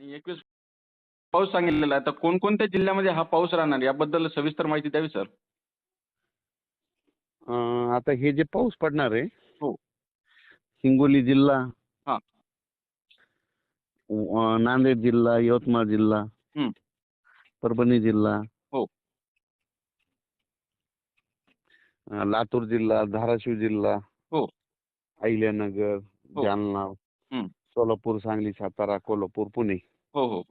आणि एकवीस पाऊस सांगितलेला आहे तर कोणकोणत्या जिल्ह्यामध्ये हा पाऊस राहणार याबद्दल सविस्तर माहिती द्यावी सर अं, आता हे जे पाऊस पडणार आहे हो. हिंगोली जिल्हा हा. अं, नांदेड जिल्हा यवतमाळ जिल्हा हं. परभणी जिल्हा हो. अं, लातूर जिल्हा धाराशिव जिल्हा हो. अहिल्यानगर हो. जालना हं. सोलापूर सांगली सातारा कोल्हापूर पुणे हो हो.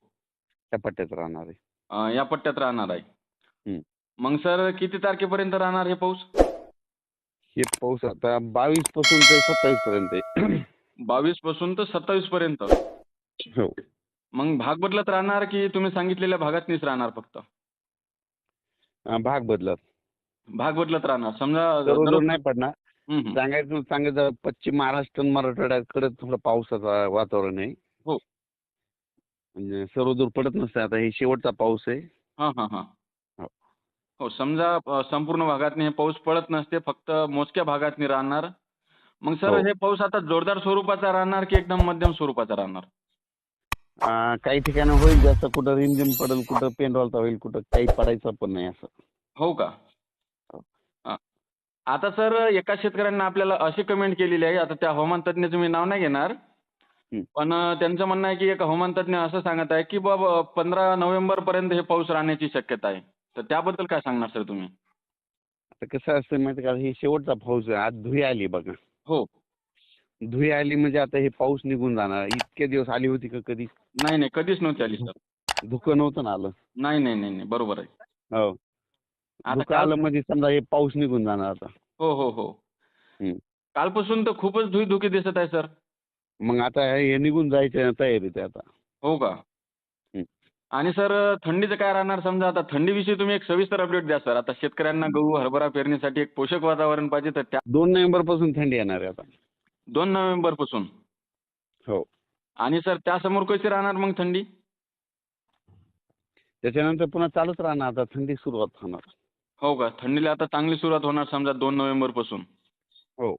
त्या पट्ट्यात राहणार आहे. अं, या पट्ट्यात राहणार आहे. मग सर किती तारखेपर्यंत राहणार हे पाऊस? हे पाऊस आता बावीसपासून ते सत्तावीस पर्यंत आहे. बावीसपासून तर सत्तावीस पर्यंत हो. मग भाग बदलत राहणार की तुम्ही सांगितलेल्या भागातनीच राहणार फक्त? अं, भाग बदलत. भाग बदलत राहणार. समजा दररोज- नाही पडणार. सांगायचं सांगायचं पश्चिम महाराष्ट्र आणि मराठवाड्याकडे थोडं पावसाचं वातावरण आहे. म्हणजे सर्वदूर पडत नसतं आता हे शेवटचा पाऊस आहे हां हां हां हो. हो समजा अ, संपूर्ण भागातनी हे पाऊस पडत नसते फक्त मोजक्या भागातनी राहणार मग सर हो. हे पाऊस आता जोरदार स्वरूपाचा राहणार की एकदम मध्यम स्वरूपाचा राहणार काही ठिकाणी होईल जास्त कुठं रिमझिम पडेल कुठं पेंडॉलचा होईल कुठं काही पडायचं पण नाही असं हो का हो. हा. आता सर एका शेतकऱ्यांना आपल्याला अशी कमेंट केलेली आहे आता त्या हवामान तज्ज्ञाचं मी नाव नाही घेणार. पण त्यांचं म्हणणं आहे की एक हवामान तज्ज्ञ असं सांगत आहे की बाबा पंधरा नोव्हेंबर पर्यंत हे पाऊस राहण्याची शक्यता आहे. तर त्याबद्दल काय सांगणार सर तुम्ही? आता कसं असतं माहिती का? हे शेवटचा पाऊस आहे. आज धुई आली बघा. हो. धुई आली म्हणजे आता हे पाऊस निघून जाणार. इतके दिवस आली होती का कधी? नाही नाही. कधीच नव्हती आली सर. धुकं नव्हतं ना आलं. नाही नाही नाही नाही. बरोबर आहे. हो. आता धुकं काल आलं म्हणजे समजा हे पाऊस निघून जाणार आता. हो हो हो. कालपासून तर खूपच धुई दिसत आहे सर. मग आता हे निघून जायचं तयारीत आहे आता. हो का. आणि सर थंडीचं काय राहणार? समजा आता थंडीविषयी तुम्ही एक सविस्तर अपडेट द्या सर. आता शेतकऱ्यांना गहू हरभरा पेरणीसाठी एक पोषक वातावरण पाहिजे तर त्या दोन नोव्हेंबरपासून थंडी येणार आहे आता. दोन नोव्हेंबरपासून हो. आणि सर त्यासमोर कशी राहणार मग थंडी? त्याच्यानंतर पुन्हा चालूच राहणार. आता थंडी सुरुवात होणार. हो का? थंडीला आता चांगली सुरुवात होणार समजा दोन नोव्हेंबरपासून हो.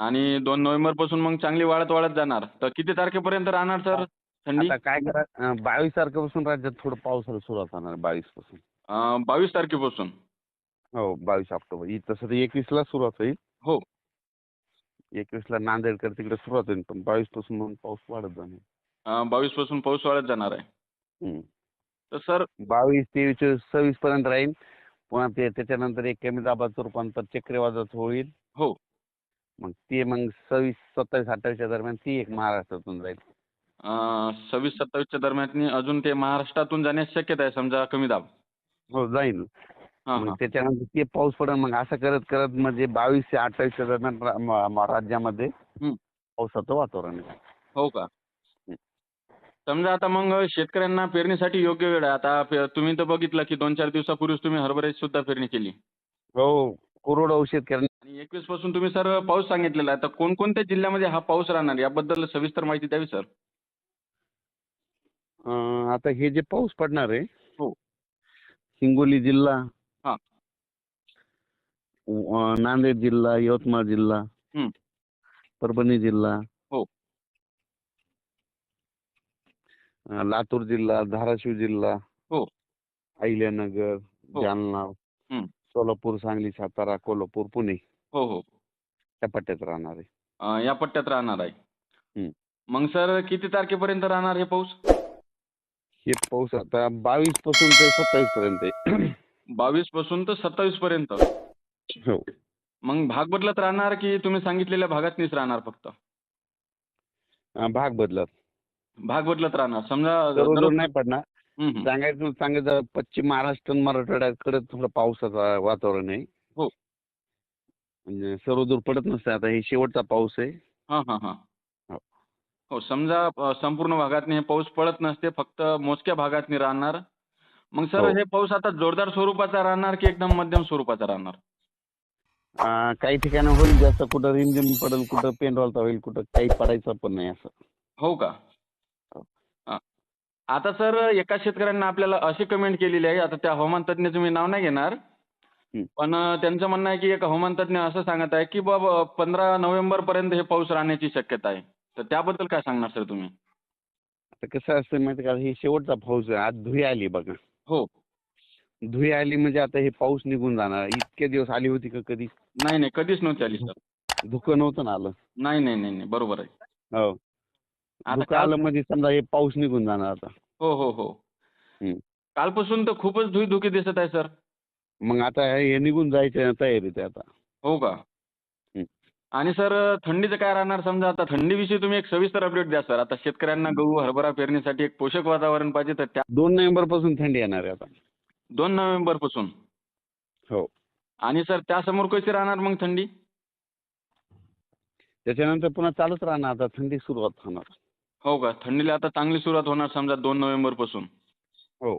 आणि दोन नोव्हेंबरपासून मग चांगली वाढत वाढत जाणार. तर किती तारखेपर्यंत राहणार सर? थंडी? आता काय करा बावीस तारखेपासून राज्यात थोडं पावसाला सुरुवात होणार बावीसपासून अं, बावीस तारखेपासून. हो बावीस ऑक्टोबर. तसं तर एकवीसला सुरुवात होईल. हो. एकवीसला नांदेडकर तिकडे सुरुवात होईल पण बावीसपासून मग पाऊस वाढत जाणार. बावीसपासून पाऊस वाढत जाणार आहे. तर सर? बावीस तेवीस चोवीस सव्वीस पर्यंत राहील. पुन्हा ते त्याच्यानंतर एक कमी दाबाचं रूपांतर चक्रीवादळाचं होईल. हो. मग ते मग सव्वीस सत्तावीस अठ्ठावीसच्या दरम्यान ती एक महाराष्ट्रातून जाईल. सव्वीस सत्तावीसच्या दरम्यान अजून ते महाराष्ट्रातून जाण्याची शक्यता आहे समजा कमी दाब. हो जाईल. मग त्याच्यानंतर ते पाऊस पडेल मग असं करत करत म्हणजे बावीस ते अठ्ठावीसच्या दरम्यान राज्यामध्ये. पावसाचं वातावरण आहे. हो का? समजा आता मग शेतकऱ्यांना पेरणीसाठी योग्य वेळ आहे. आता तुम्ही तर बघितलं की दोन चार दिवसापूर्वीच तुम्ही हरभऱ्याची सुद्धा पेरणी केली. हो कोरडवाहू शेतकऱ्यांना एकवीसपासून तुम्ही सर पाऊस सांगितलेला आहे तर कोणकोणत्या जिल्ह्यामध्ये हा पाऊस राहणार याबद्दल सविस्तर माहिती द्यावी सर अं, आता हे जे पाऊस पडणार आहे हो. हिंगोली जिल्हा हा. अं, नांदेड जिल्हा यवतमाळ जिल्हा हं. परभणी जिल्हा हो. अं, लातूर जिल्हा धाराशिव जिल्हा हो. अहिल्यानगर हो. जालना हं. सोलापूर सांगली सातारा कोल्हापूर पुणे हो हो. त्या पट्ट्यात राहणार आहे. अं, या पट्ट्यात राहणार आहे. मग सर किती तारखेपर्यंत राहणार हे पाऊस? हे पाऊस आता बावीसपासून ते सत्तावीस पर्यंत आहे. बावीसपासून तर सत्तावीस पर्यंत हो. मग भाग बदलत राहणार की तुम्ही सांगितलेल्या भागातनीच राहणार फक्त? अं, भाग बदलत. भाग बदलत राहणार. समजा दररोज- नाही पडणार. सांगायचं सांगायचं पश्चिम महाराष्ट्र आणि मराठवाड्याकडे थोडं पावसाचं वातावरण आहे. म्हणजे सर्वदूर पडत नसतं आता हे शेवटचा पाऊस आहे हां हां हां हो. हो समजा अ, संपूर्ण भागातनी हे पाऊस पडत नसते फक्त मोजक्या भागातनी राहणार मग सर हो. हे पाऊस आता जोरदार स्वरूपाचा राहणार की एकदम मध्यम स्वरूपाचा राहणार काही ठिकाणी होईल जास्त कुठं रिमझिम पडेल कुठं पेंडॉलचा होईल कुठं काही पडायचं पण नाही असं हो का हो. हा. आता सर एका शेतकऱ्यांना आपल्याला अशी कमेंट केलेली आहे आता त्या हवामान तज्ज्ञाचं मी नाव नाही घेणार. पण त्यांचं म्हणणं आहे की एक हवामान तज्ज्ञ असं सांगत आहे की बाबा पंधरा नोव्हेंबर पर्यंत हे पाऊस राहण्याची शक्यता आहे. तर त्याबद्दल काय सांगणार सर तुम्ही? तर कसं असतं माहिती का? हे शेवटचा पाऊस आहे. आज धुई आली बघा. हो. धुई आली म्हणजे आता हे पाऊस निघून जाणार. इतके दिवस आली होती का कधी? नाही नाही. कधीच नव्हती आली सर. धुकं नव्हतं ना आलं. नाही नाही नाही नाही. बरोबर आहे. हो. आता धुकं काल आलं म्हणजे समजा हे पाऊस निघून जाणार आता. हो हो हो. हम्म. कालपासून तर खूपच धुई धुके दिसत आहे सर. मग आता हे निघून जायचं तयारीत आहे आता. हो का? आणि सर थंडीचं काय राहणार समजा? आता थंडीविषयी तुम्ही एक सविस्तर अपडेट द्या सर. आता शेतकऱ्यांना गहू हरभरा पेरणीसाठी एक पोषक वातावरण पाहिजे तर त्या दोन नोव्हेंबरपासून थंडी येणार आहे आता. दोन नोव्हेंबरपासून हो. आणि सर त्यासमोर कशी राहणार मग थंडी? त्याच्यानंतर पुन्हा चालूच राहणार. आता थंडी सुरुवात होणार. हो का? थंडीला आता चांगली सुरुवात होणार समजा दोन नोव्हेंबरपासून हो.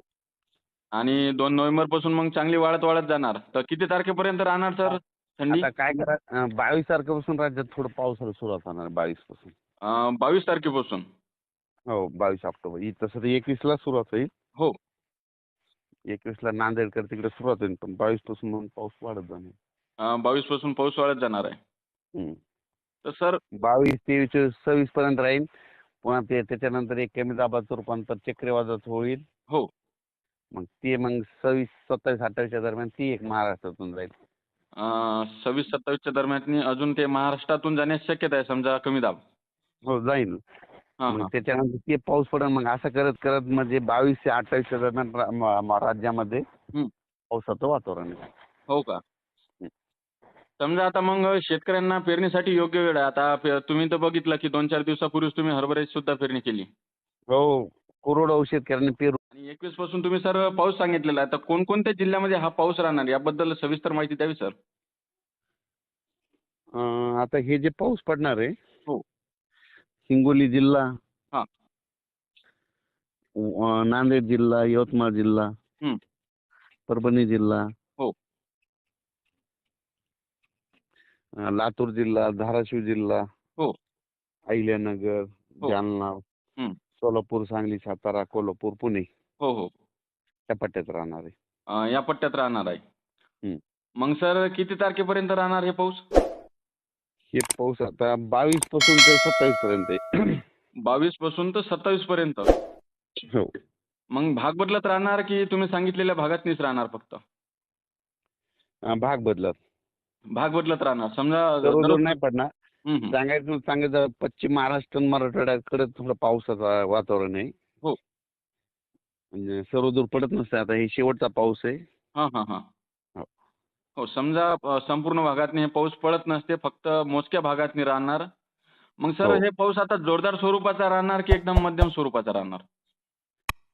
आणि दोन नोव्हेंबरपासून मग चांगली वाढत वाढत जाणार. तर किती तारखेपर्यंत राहणार सर? थंडी? आता काय करा बावीस तारखेपासून राज्यात थोडं पावसाला सुरुवात होणार बावीसपासून अं, बावीस तारखेपासून. हो बावीस ऑक्टोबर. तसं तर एकवीसला सुरुवात होईल. हो. एकवीसला नांदेडकर तिकडे सुरुवात होईल पण बावीसपासून मग पाऊस वाढत जाणार. बावीसपासून पाऊस वाढत जाणार आहे. हम्म. तर सर? बावीस तेवीस सव्वीस पर्यंत राहील. पुन्हा ते त्याच्यानंतर एक कमी दाबाचं रूपांतर चक्रीवादळाचं होईल. हो. मग ते मग सव्वीस सत्तावीस अठ्ठावीसच्या दरम्यान ती एक महाराष्ट्रातून जाईल. अं, सव्वीस सत्तावीसच्या दरम्यान अजून ते महाराष्ट्रातून जाण्याची शक्यता आहे समजा कमी दाब. हो जाईल. हां मग हां. त्याच्यानंतर ते पाऊस पडेल मग असं करत करत म्हणजे बावीस ते अठ्ठावीसच्या दरम्यान रा- म- म- राज्यामध्ये हम्म. पावसाचं वातावरण आहे. हो का? समजा आता मग शेतकऱ्यांना पेरणीसाठी योग्य वेळ आहे. आता पे- तुम्ही तर बघितलं की दोन चार दिवसापूर्वीच तुम्ही हरभऱ्याची सुद्धा पेरणी केली. हो कोरडवाहू शेतकऱ्यांनी पेरू एकवीसपासून तुम्ही सर पाऊस सांगितलेला आहे तर कोणकोणत्या जिल्ह्यामध्ये हा पाऊस राहणार याबद्दल सविस्तर माहिती द्यावी सर अं, आता हे जे पाऊस पडणार आहे हो. हिंगोली जिल्हा हा. अं, नांदेड जिल्हा यवतमाळ जिल्हा. परभणी जिल्हा हो. अं, लातूर जिल्हा धाराशिव जिल्हा हो. अहिल्यानगर हो. जालना. सोलापूर सांगली सातारा कोल्हापूर पुणे हो हो. त्या पट्ट्यात राहणार आहे. अं, या पट्ट्यात राहणार आहे. हम्म. मग सर किती तारखेपर्यंत राहणार हे पाऊस? हे पाऊस आता बावीसपासून ते सत्तावीस पर्यंत आहे. बावीसपासून तर सत्तावीस पर्यंत. हो. मग भाग बदलत राहणार की तुम्ही सांगितलेल्या भागातनीच राहणार फक्त? अं, भाग बदलत. भाग बदलत राहणार. समजा दररोज- नाही पडणार. हम्म, हम्म. सांगायचं सांगायचं पश्चिम महाराष्ट्र आणि मराठवाड्याकडे थोडं पावसाचं वातावरण आहे. सर्व दूर पडत नसते आता हे शेवटचा पाऊस आहे. हा हा हा. हो. हो समजा अ, संपूर्ण भागातनी हे पाऊस पडत नसते फक्त मोजक्या भागातनी राहणार. मग सर हो. हे पाऊस आता जोरदार स्वरूपाचा राहणार की एकदम मध्यम स्वरूपाचा राहणार?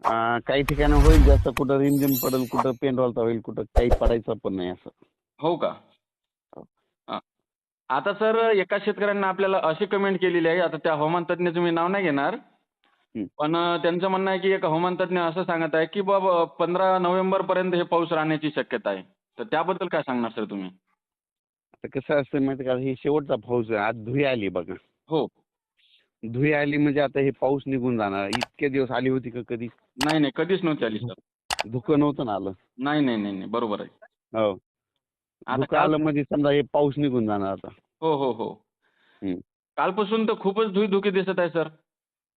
अं, काही ठिकाणी होईल जास्त. कुठं रिमझिम पडेल कुठं पेंडॉलचा होईल कुठं काही पडायचं पण नाही असं. हो का? हो. आता सर एका शेतकऱ्यांना आपल्याला अशी कमेंट केलेली आहे. आता त्या हवामान तज्ज्ञाचं मी नाव नाही घेणार. पण त्यांचं म्हणणं आहे की एक हवामान तज्ज्ञ असं सांगत आहे की बाबा पंधरा नोव्हेंबर पर्यंत हे पाऊस राहण्याची शक्यता आहे. तर त्याबद्दल काय सांगणार सर तुम्ही? आता कसं असतं माहिती का? हे शेवटचा पाऊस आहे. आज धुई आली बघा. हो. धुई आली म्हणजे आता हे पाऊस निघून जाणार. इतके दिवस आली होती का कधी? नाही नाही. कधीच नव्हती आली सर. धुकं नव्हतं ना आलं. नाही नाही नाही नाही. बरोबर आहे. हो. आता धुकं काल आलं म्हणजे समजा हे पाऊस निघून जाणार आता. हो हो हो. हं. कालपासून तर खूपच धुई धुके दिसत आहे सर.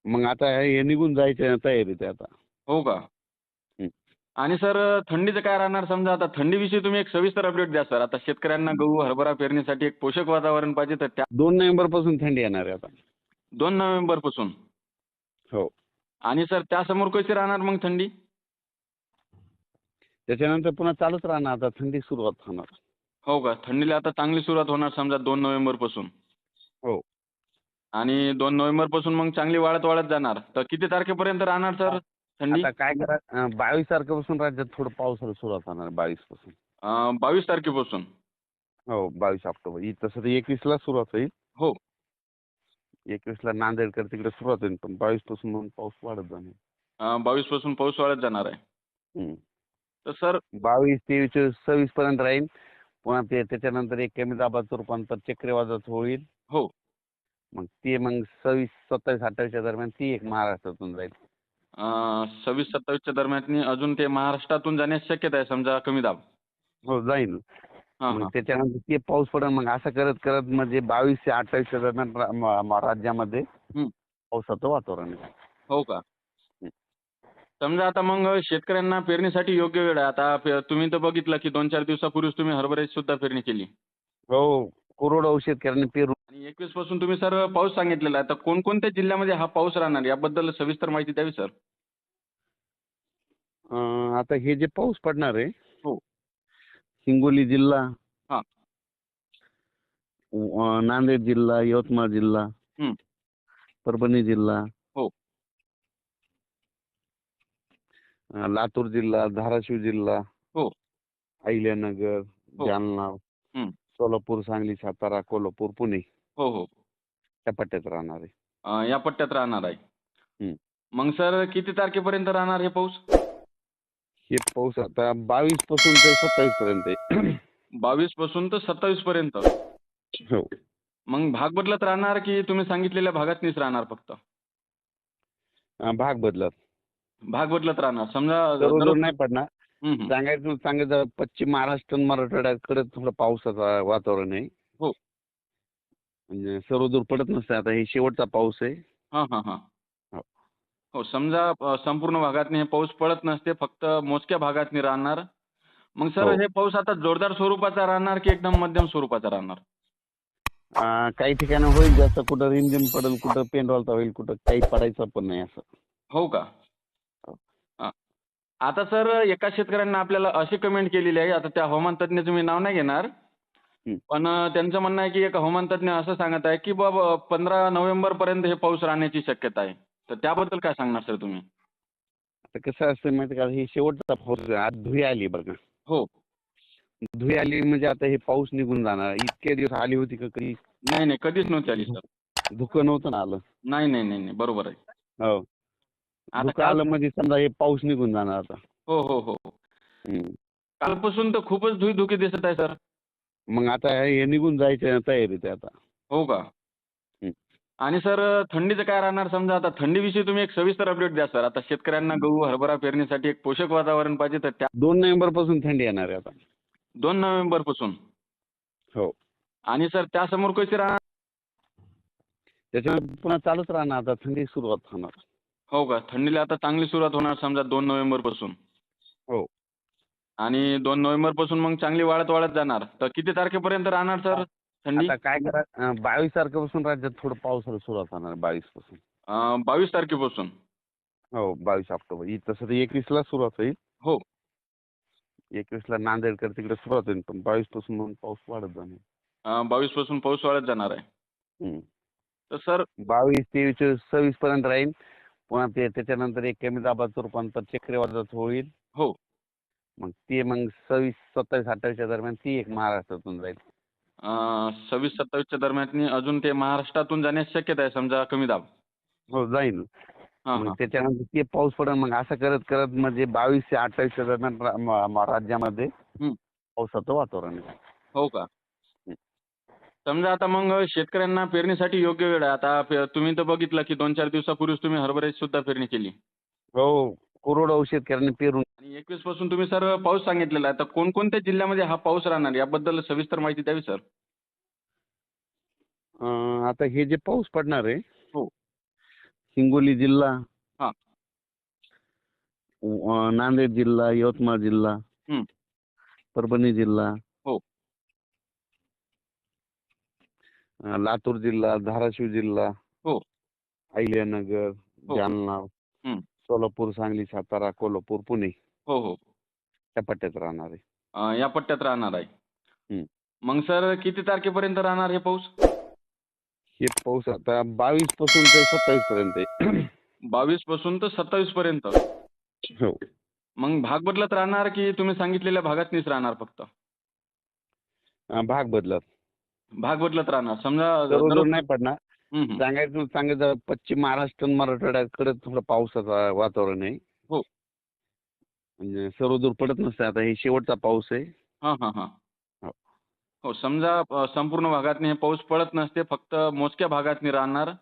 मग आता हे निघून जायचं तयारीत आहे आता. हो का. आणि सर थंडीचं काय राहणार? समजा आता थंडीविषयी तुम्ही एक सविस्तर अपडेट द्या सर. आता शेतकऱ्यांना गहू हरभरा पेरणीसाठी एक पोषक वातावरण पाहिजे तर त्या दोन नोव्हेंबरपासून थंडी येणार आहे आता. दोन नोव्हेंबरपासून हो. आणि सर त्यासमोर कशी राहणार मग थंडी? त्याच्यानंतर पुन्हा चालूच राहणार. आता थंडी सुरुवात होणार. हो का? थंडीला आता चांगली सुरुवात होणार समजा दोन नोव्हेंबरपासून हो. आणि दोन नोव्हेंबरपासून मग चांगली वाढत वाढत जाणार. तर किती तारखेपर्यंत राहणार सर? थंडी? आता काय करा बावीस तारखेपासून राज्यात थोडं पावसाला सुरुवात होणार बावीसपासून अं, बावीस तारखेपासून. हो बावीस ऑक्टोबर. ही तसं तर एकवीसला सुरुवात होईल. हो. एकवीसला नांदेडकर तिकडे सुरुवात होईल पण बावीसपासून मग पाऊस वाढत जाणार. बावीसपासून पाऊस वाढत जाणार आहे. तर सर? बावीस तेवीस सव्वीस पर्यंत राहील. पुन्हा ते त्याच्यानंतर एक कमी दाबाचं रूपांतर चक्रीवादळाचं होईल. हो. मग ते मग सव्वीस सत्तावीस अठ्ठावीसच्या दरम्यान ती एक महाराष्ट्रातून जाईल. सव्वीस सत्तावीसच्या दरम्यान अजून ते महाराष्ट्रातून जाण्याची शक्यता आहे समजा कमी दाब. हो जाईल मग त्याच्यानंतर ते पाऊस पडेल मग असं करत करत म्हणजे बावीस ते अठ्ठावीसच्या दरम्यान राज्यामध्ये. पावसाचं वातावरण आहे. हो का? समजा आता मग शेतकऱ्यांना पेरणीसाठी योग्य वेळ आहे. आता तुम्ही तर बघितलं की दोन चार दिवसापूर्वीच तुम्ही हरभऱ्याची सुद्धा पेरणी केली. हो. करोडो शेतकऱ्यांनी पेरून आणि एकवीसपासून तुम्ही सर पाऊस सांगितलेला आहे तर कोणकोणत्या जिल्ह्यामध्ये हा पाऊस राहणार याबद्दल सविस्तर माहिती द्यावी सर अं, आता हे जे पाऊस पडणार आहे हो. हिंगोली जिल्हा हा. अं, नांदेड जिल्हा यवतमाळ जिल्हा हं. परभणी जिल्हा हो. अं, लातूर जिल्हा धाराशिव जिल्हा हो. अहिल्यानगर हो. जालना. सोलापूर सांगली सातारा कोल्हापूर पुणे हो हो. त्या पट्ट्यात राहणार आहे. अं, या पट्ट्यात राहणार आहे. मग सर किती तारखेपर्यंत राहणार हे पाऊस? हे पाऊस आता बावीसपासून ते सत्तावीस पर्यंत आहे. बावीसपासून तर सत्तावीस पर्यंत. हो. मग भाग बदलत राहणार की तुम्ही सांगितलेल्या भागातनीच राहणार फक्त? अं, भाग बदलत. भाग बदलत राहणार. समजा दररोज- नाही पडणार. सांगायचं सांगायचं पश्चिम महाराष्ट्र आणि मराठवाड्याकडे थोडं पावसाचं वातावरण आहे हो. म्हणजे सर्वदूर पडत नसते आता हे शेवटचा पाऊस आहे हां हां हां हो. हो समजा संपूर्ण भागातनी हे पाऊस पडत नसते फक्त मोजक्या भागातनी राहणार मग सर हो. हे पाऊस आता जोरदार स्वरूपाचा राहणार की एकदम मध्यम स्वरूपाचा राहणार काही ठिकाणी होईल जास्त कुठं रिमझिम पडेल कुठं पेंडॉलचा होईल कुठं काही पडायचं पण नाही असं हो का. आता सर एका शेतकऱ्यांना आपल्याला अशी कमेंट केलेली आहे आता त्या हवामान तज्ज्ञाचं मी नाव नाही घेणार हं. पण त्यांचं म्हणणं आहे की एक हवामान तज्ज्ञ असं सांगत आहे की बाबा पंधरा नोव्हेंबर पर्यंत हे पाऊस राहण्याची शक्यता आहे. तर त्याबद्दल काय सांगणार सर तुम्ही? आता कसं असतं माहिती का? हे शेवटचा पाऊस आहे. आज धुई आली बघा. हो. धुई आली म्हणजे आता हे पाऊस निघून जाणार. इतके दिवस आली होती का कधी? नाही नाही कधीच नव्हती आली सर. धुकं नव्हतं ना आलं. नाही नाही नाही नाही. बरोबर आहे. हो. आता काल आलं म्हणजे समजा हे पाऊस निघून जाणार आता. हो हो हो. कालपासून तर खूपच धुई दिसत आहे सर. मग आता हे निघून जायच्या तयारीत आहे आता. हो का? हं. आणि सर थंडीचं काय राहणार? समजा आता थंडीविषयी तुम्ही एक सविस्तर अपडेट द्या सर. आता शेतकऱ्यांना गहू हरभरा पेरणीसाठी एक पोषक वातावरण पाहिजे तर त्या दोन नोव्हेंबरपासून थंडी येणार आहे आता. दोन नोव्हेंबरपासून हो. आणि सर त्यासमोर कशी राहणार? त्याच्यामुळे पुन्हा चालूच राहणार आता. थंडी सुरुवात होणार. हो का? थंडीला आता चांगली सुरुवात होणार समजा दोन नोव्हेंबरपासून. हो. आणि दोन नोव्हेंबरपासून मग चांगली वाढत वाढत जाणार. तर किती तारखेपर्यंत राहणार सर थंडी? आता काय करा बावीस तारखेपासून राज्यात थोडं पावसाला सुरुवात होणार बावीसपासून अं, बावीस तारखेपासून. हो बावीस ऑक्टोबर. इ- तसं तर एकवीसला सुरुवात होईल. हो. एकवीसला नांदेडकर तिकडे सुरुवात होईल पण बावीसपासून मग पाऊस वाढत जाणार. बावीसपासून पाऊस वाढत जाणार आहे. तर सर बावीस तेवीस चोवीस सव्वीस पर्यंत राहील. पुन्हा ते त्याच्यानंतर एक कमी दाबाचं रूपांतर चक्रीवादळाचं होईल. हो. मग ते मग सव्वीस सत्तावीस अठ्ठावीसच्या दरम्यान ती एक महाराष्ट्रातून जाईल. अं, सव्वीस सत्तावीसच्या दरम्यान अजून ते महाराष्ट्रातून जाण्याची शक्यता आहे समजा कमी दाब. हो जाईल. त्याच्यानंतर ते पाऊस पडेल मग असं करत करत म्हणजे बावीस ते अठ्ठावीसच्या दरम्यान राज्यामध्ये. पावसाचं वातावरण हो का? समजा आता मग शेतकऱ्यांना पेरणीसाठी योग्य वेळ आहे आता पे- तुम्ही तर बघितलं की दोन चार दिवसापूर्वीच तुम्ही हरभऱ्याची सुद्धा पेरणी केली हो करोडो शेतकऱ्यांनी पेरून आणि एकवीसपासून तुम्ही सर पाऊस सांगितलेला आहे तर कोणकोणत्या जिल्ह्यामध्ये हा पाऊस राहणार याबद्दल सविस्तर माहिती द्यावी सर अं, आता हे जे पाऊस पडणार आहे हो. हिंगोली जिल्हा हा. अं, नांदेड जिल्हा यवतमाळ जिल्हा हं. परभणी जिल्हा हो. अं, लातूर जिल्हा धाराशिव जिल्हा हो. अहिल्यानगर हो. जालना. सोलापूर सांगली सातारा कोल्हापूर पुणे हो हो त्या पट्ट्यात राहणार आहे. या पट्ट्यात राहणार आहे. मग सर किती तारखेपर्यंत राहणार हे पाऊस? हे पाऊस आता बावीसपासून ते सत्तावीस पर्यंत आहे. बावीसपासून तर सत्तावीस पर्यंत हो. मग भाग बदलत राहणार की तुम्ही सांगितलेल्या भागातनीच राहणार फक्त? भाग बदलत. भाग बदलत राहणार समजा नाही पडणार. सांगायचं सांगायचं पश्चिम महाराष्ट्र आणि मराठवाड्याकडे थोडं पावसाचं वातावरण आहे हो. म्हणजे सर्वदूर पडत नसते आता हे शेवटचा पाऊस आहे हां हां हां हो. हो समजा संपूर्ण भागातनी हे पाऊस पडत नसते फक्त मोजक्या भागातनी राहणार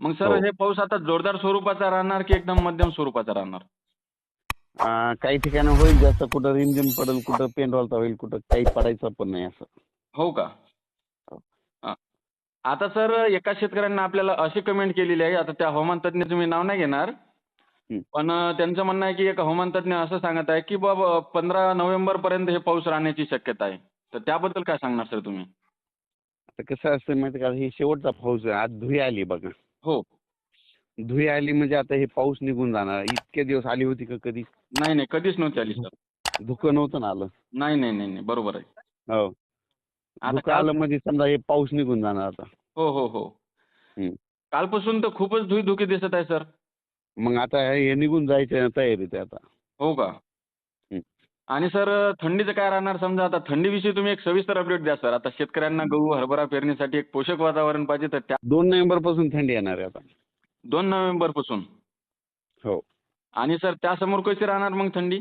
मग सर हो. हे पाऊस आता जोरदार स्वरूपाचा राहणार की एकदम मध्यम स्वरूपाचा राहणार काही ठिकाणी होईल जास्त कुठं रिमझिम पडेल कुठं पेंडॉलचा होईल कुठं काही पडायचं पण नाही असं हो का. आता सर एका शेतकऱ्यांना आपल्याला अशी कमेंट केलेली आहे आता त्या हवामान तज्ज्ञाचं मी नाव नाही घेणार. पण त्यांचं म्हणणं आहे की एक हवामान तज्ञ असं सांगत आहे की बाबा पंधरा नोव्हेंबर पर्यंत हे पाऊस राहण्याची शक्यता आहे. तर त्याबद्दल काय सांगणार सर तुम्ही? आता कसं असतं माहिती का? हे शेवटचा पाऊस आहे. आज धुई आली बघा. हो. धुई आली म्हणजे आता हे पाऊस निघून जाणार. इतके दिवस आली होती का कधी? नाही नाही कधीच नव्हती आली सर. धुकं नव्हतं ना आलं. नाही नाही नाही नाही. बरोबर आहे. हो. म्हणजे समजा हे पाऊस निघून जाणार आता. हो हो हो. कालपासून तर खूपच धुई दिसत आहे सर. मग आता हे निघून जायचं तयारीत आहे आता. हो का. आणि सर थंडीचं काय राहणार? समजा आता थंडीविषयी तुम्ही एक सविस्तर अपडेट द्या सर. आता शेतकऱ्यांना गहू हरभरा पेरणीसाठी एक पोषक वातावरण पाहिजे तर त्या दोन नोव्हेंबरपासून थंडी येणार आहे आता. दोन नोव्हेंबरपासून हो. आणि सर त्यासमोर कशी राहणार मग थंडी?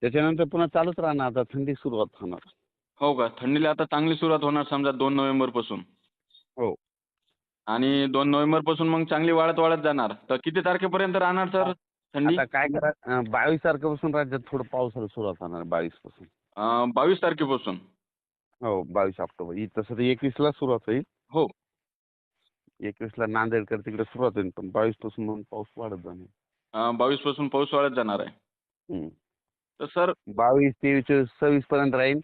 त्याच्यानंतर पुन्हा चालूच राहणार आता. थंडी सुरुवात होणार. हो का? थंडीला आता चांगली सुरुवात होणार समजा दोन नोव्हेंबरपासून. हो. आणि दोन नोव्हेंबरपासून मग चांगली वाढत वाढत जाणार. तर किती तारखेपर्यंत राहणार सर थंडी? आता काय करा बावीस तारखेपासून राज्यात थोडं पावसाला सुरुवात होणार बावीसपासून. अं, बावीस तारखेपासून. हो बावीस ऑक्टोबर. ही तसं तर एकवीसला सुरुवात होईल. हो. एकवीसला नांदेडकर तिकडे सुरुवात होईल पण बावीसपासून मग पाऊस वाढत जाणार. बावीसपासून पाऊस वाढत जाणार आहे. तर सर बावीस तेवीस चोवीस सव्वीस पर्यंत राहील.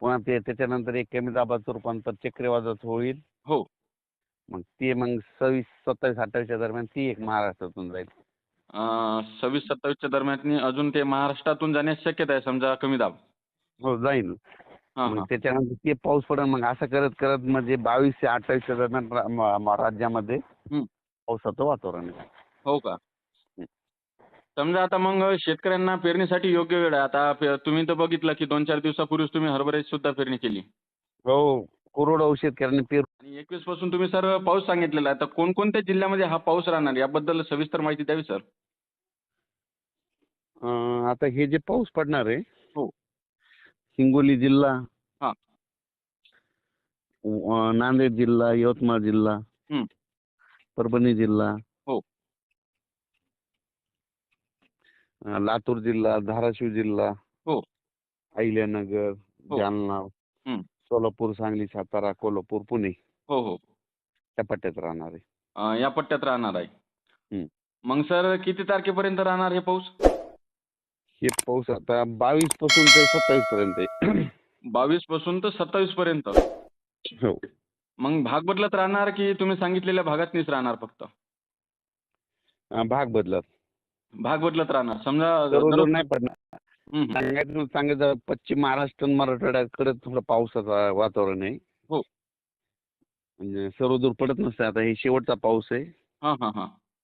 पुन्हा ते त्याच्यानंतर एक कमी दाबाचं रूपांतर चक्रीवादळाचं होईल. हो. मग ते मग सव्वीस सत्तावीस अठ्ठावीसच्या दरम्यान ती एक महाराष्ट्रातून जाईल. अं, सव्वीस सत्तावीसच्या दरम्यान अजून ते महाराष्ट्रातून जाण्याची शक्यता आहे समजा कमी दाब. हो जाईल. मग त्याच्यानंतर ते पाऊस पडेल मग असं करत करत म्हणजे बावीस ते अठ्ठावीसच्या दरम्यान राज्यामध्ये. पावसाचं वातावरण आहे. हो का? समजा आता मग शेतकऱ्यांना पेरणीसाठी योग्य वेळ आहे आता पे- तुम्ही तर बघितलं की दोन चार दिवसापूर्वीच तुम्ही हरभऱ्याची सुद्धा पेरणी केली हो करोडो शेतकऱ्यांनी पेर आणि एकवीसपासून तुम्ही सर पाऊस सांगितलेला आहे तर कोणकोणत्या जिल्ह्यामध्ये हा पाऊस राहणार याबद्दल सविस्तर माहिती द्यावी सर अं, आता हे जे पाऊस पडणार आहे हो. हिंगोली जिल्हा हा. अं, नांदेड जिल्हा यवतमाळ जिल्हा. परभणी जिल्हा हो. अं, लातूर जिल्हा धाराशिव जिल्हा हो. अहिल्यानगर हो. जालना. सोलापूर सांगली सातारा कोल्हापूर पुणे. हो हो. त्या पट्ट्यात राहणार आहे. या पट्ट्यात राहणार आहे. मग सर किती तारखेपर्यंत राहणार हे पाऊस? हे पाऊस आता बावीसपासून ते सत्तावीस पर्यंत आहे. बावीसपासून तर सत्तावीस पर्यंत हो. मग भाग बदलत राहणार की तुम्ही सांगितलेल्या भागातनीच राहणार फक्त? भाग बदलत. भाग बदलत राहणार. समजा नाही पडणार. सांगायचं सांगायचं पश्चिम महाराष्ट्र आणि मराठवाड्याकडे थोडं पावसाचं वातावरण आहे. हो. म्हणजे सर्व दूर पडत नसतं. आता हे शेवटचा पाऊस आहे. हां हां हां.